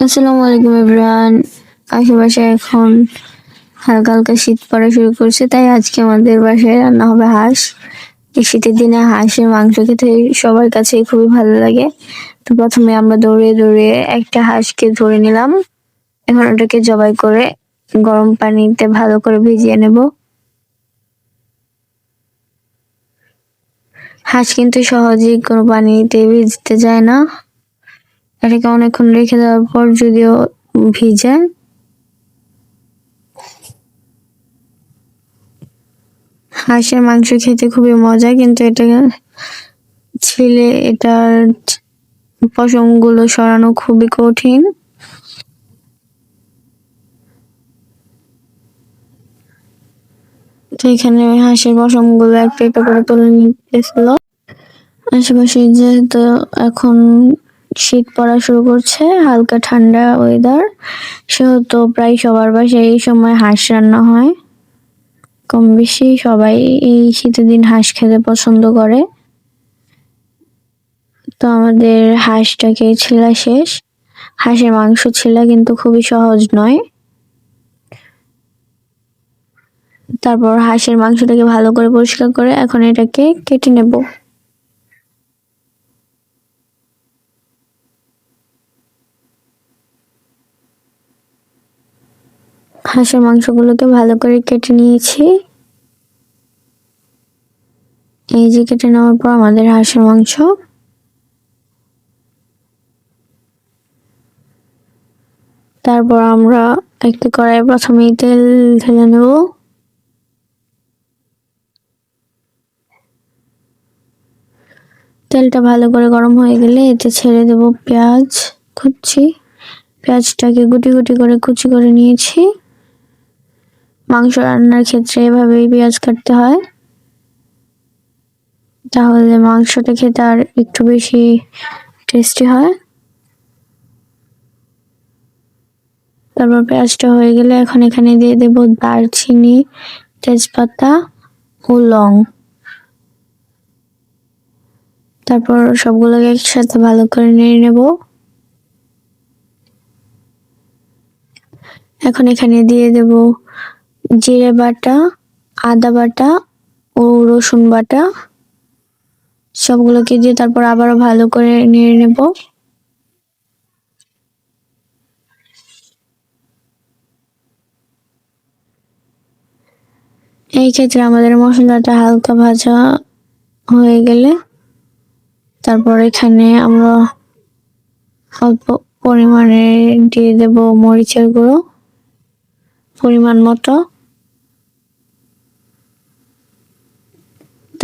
আসসালামু আলাইকুম এভরিওয়ান। আশেপাশে এখন হালকা হালকা শীত পড়া শুরু করছে, তাই আজকে আমাদের বাসায় রান্না হবে হাঁস। এই শীতের দিনে হাঁসের মাংস খেতে সবার কাছেই খুবই ভালো লাগে। তো প্রথমে আমরা দৌড়ে দৌড়ে একটা হাঁসকে ধরে নিলাম। এখন ওটাকে জবাই করে গরম পানিতে ভালো করে ভিজিয়ে নেব। হাঁস কিন্তু সহজেই কোনো পানিতে ভিজতে যায় না। এটাকে অনেকক্ষণ রেখে দেওয়ার পর যদিও ভিজে। হাঁসের মাংস খেতে খুবই মজা, কিন্তু এটা ছিলে এটার পশমগুলো সরানো খুবই কঠিন। তো এখানে হাঁসের পশমগুলো একটা একটা করে তুলে নিতেছিল। আশেপাশে যেহেতু এখন শীত পড়া শুরু করছে, হালকা ঠান্ডা ওয়েদার সেহেতু প্রায় সবার বাসায় এই সময় হাঁস রান্না হয়। কম বেশি সবাই এই শীতের দিন হাঁস খেতে পছন্দ করে। তো আমাদের হাঁসটাকে ছেলা শেষ। হাঁসের মাংস ছেলা কিন্তু খুবই সহজ নয়। তারপর হাঁসের মাংসটাকে ভালো করে পরিষ্কার করে এখন এটাকে কেটে নেব। হাঁসের মাংসগুলোকে ভালো করে কেটে নিয়েছি। এই যে কেটে নেওয়ার পর আমাদের হাঁসের মাংস। তারপর আমরা একটি কড়াই প্রথমেই তেল ঢেলে নেব। তেলটা ভালো করে গরম হয়ে গেলে এতে ছেড়ে দেব পেঁয়াজ কুচি পেঁয়াজটাকে গুটি গুটি করে কুচি করে নিয়েছি। মাংস রান্নার ক্ষেত্রে এভাবেই পেঁয়াজ কাটতে হয়। তাহলে মাংসটা খেতে আর একটু বেশি টেস্টি হয়। তারপর পেঁয়াজটা হয়ে গেলে এখন এখানে দিয়ে দেব দারচিনি, তেজপাতা ও লং। তারপর সবগুলোকে একসাথে ভালো করে নিয়ে নেব। এখন এখানে দিয়ে দেব জিরে বাটা, আদা বাটা ও রসুন বাটা সবগুলোকে দিয়ে তারপর আবারও ভালো করে নেড়ে নেব। এই ক্ষেত্রে আমাদের মশলাটা হালকা ভাজা হয়ে গেলে তারপর এখানে আমরা অল্প পরিমাণে দিয়ে দেব মরিচের গুঁড়ো, পরিমাণ মতো।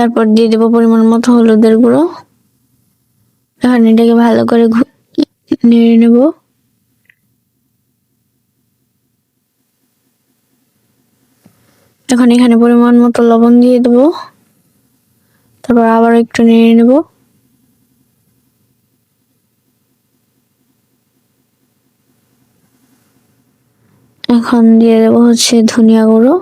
তারপর দিয়ে দেবো পরিমাণ মতো হলুদের গুঁড়ো। এখন এটাকে ভালো করে নেড়ে নেব। এখন এখানে পরিমাণ মতো লবণ দিয়ে দেবো। তারপর আবার একটু নেড়ে নেব। এখন দিয়ে দেবো হচ্ছে ধনিয়া গুঁড়ো।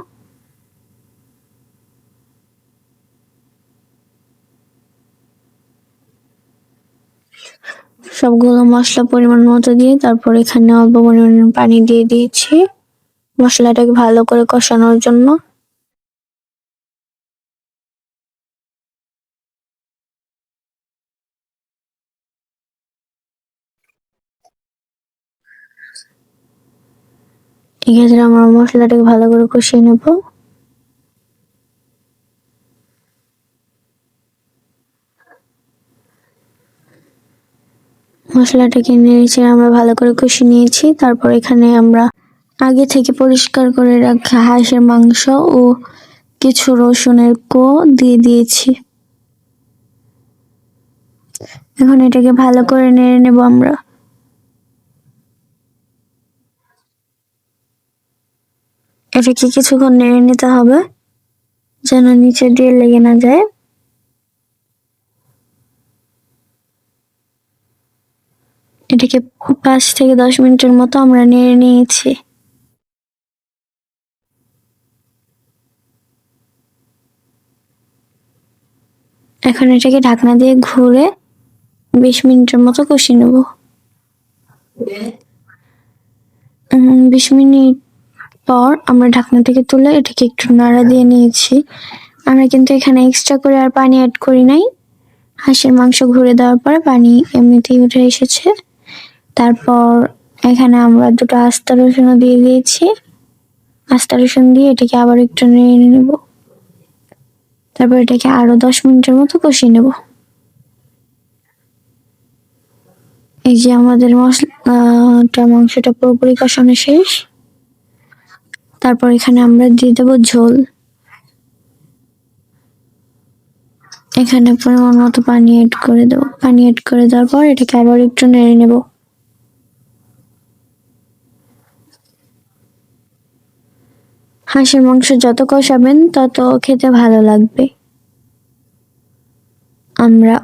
সবগুলো মশলা পরিমাণ মতো দিয়ে তারপর এখানে অল্প পরিমাণ পানি দিয়ে দিয়েছি। মশলাটাকে ভালো করে কষানোর জন্য। এক্ষেত্রে আমরা মশলাটাকে ভালো করে কষিয়ে নেব। মশলাটাকে নেড়েছে আমরা ভালো করে কষিয়ে নিয়েছি। তারপর এখানে আমরা আগে থেকে পরিষ্কার করে রাখা হাঁসের মাংস ও কিছু রসুনের কো দিয়ে দিয়েছি। এখন এটাকে ভালো করে নেড়ে নেব আমরা। এটাকে কিছুক্ষণ নেড়ে নিতে হবে, যেন নিচে দিয়ে লেগে না যায়। এটাকে পাঁচ থেকে দশ মিনিটের মতো আমরা নেড়ে নিয়েছি। এখন এটাকে ঢাকনা দিয়ে ঘুরে বিশ মিনিটের মতো কষিয়ে নেব। বিশ মিনিট পর আমরা ঢাকনা থেকে তুলে এটাকে একটু নাড়া দিয়ে নিয়েছি। আমরা কিন্তু এখানে এক্সট্রা করে আর পানি অ্যাড করি নাই। হাঁসের মাংস ঘুরে দেওয়ার পর পানি এমনিতেই উঠে এসেছে। তারপর এখানে আমরা দুটো আস্তা রসুনও দিয়ে দিয়েছি। আস্তা রসুন দিয়ে এটাকে আবার একটু নেড়ে নেব। তারপর এটাকে আরও দশ মিনিটের মতো কষিয়ে নেব। এই যে আমাদের মশলাটা, মাংসটা পুরোপুরি কষানো শেষ। তারপর এখানে আমরা দিয়ে দেবো ঝোল। এখানে পরিমাণ মতো পানি এড করে দেবো। পানি এড করে দেওয়ার পর এটাকে আবার একটু নেড়ে নেব। হাঁসের মাংস যত কষাবেন তত খেতে ভালো লাগবে। আমরা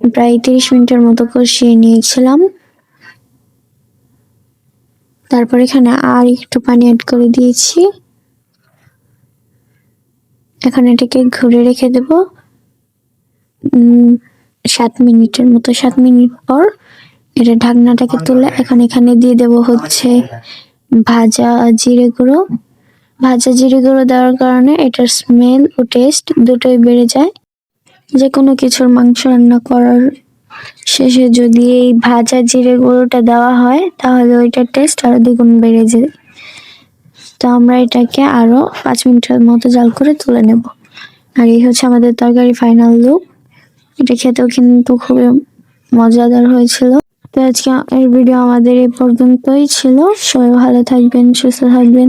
প্রায় তিরিশ মিনিটের মতো কষিয়ে নিয়েছিলাম। তারপর এখানে আর একটু পানি অ্যাড করে দিয়েছি। এখন এটাকে ঘুরে রেখে দেব। উম, সাত মিনিটের মতো সাত মিনিট পর এটা ঢাকনাটাকে তুলে এখন এখানে দিয়ে দেব হচ্ছে ভাজা জিরে গুঁড়ো। ভাজা জিরে গুঁড়ো দেওয়ার কারণে এটার স্মেল ও টেস্ট দুটোই বেড়ে যায়। যে কোনো কিছুর মাংস রান্না করার শেষে যদি এই ভাজা জিরে গুঁড়োটা দেওয়া হয়, তাহলে ওইটার টেস্ট আরও দ্বিগুণ বেড়ে যায়। তো আমরা এটাকে আরও পাঁচ মিনিটের মতো জাল করে তুলে নেব। আর এই হচ্ছে আমাদের তরকারি ফাইনাল লুক এটা খেতেও কিন্তু খুবই মজাদার হয়েছিল। তো আজকে এর ভিডিও আমাদের এই পর্যন্তই ছিল। সবাই ভালো থাকবেন, সুস্থ থাকবেন।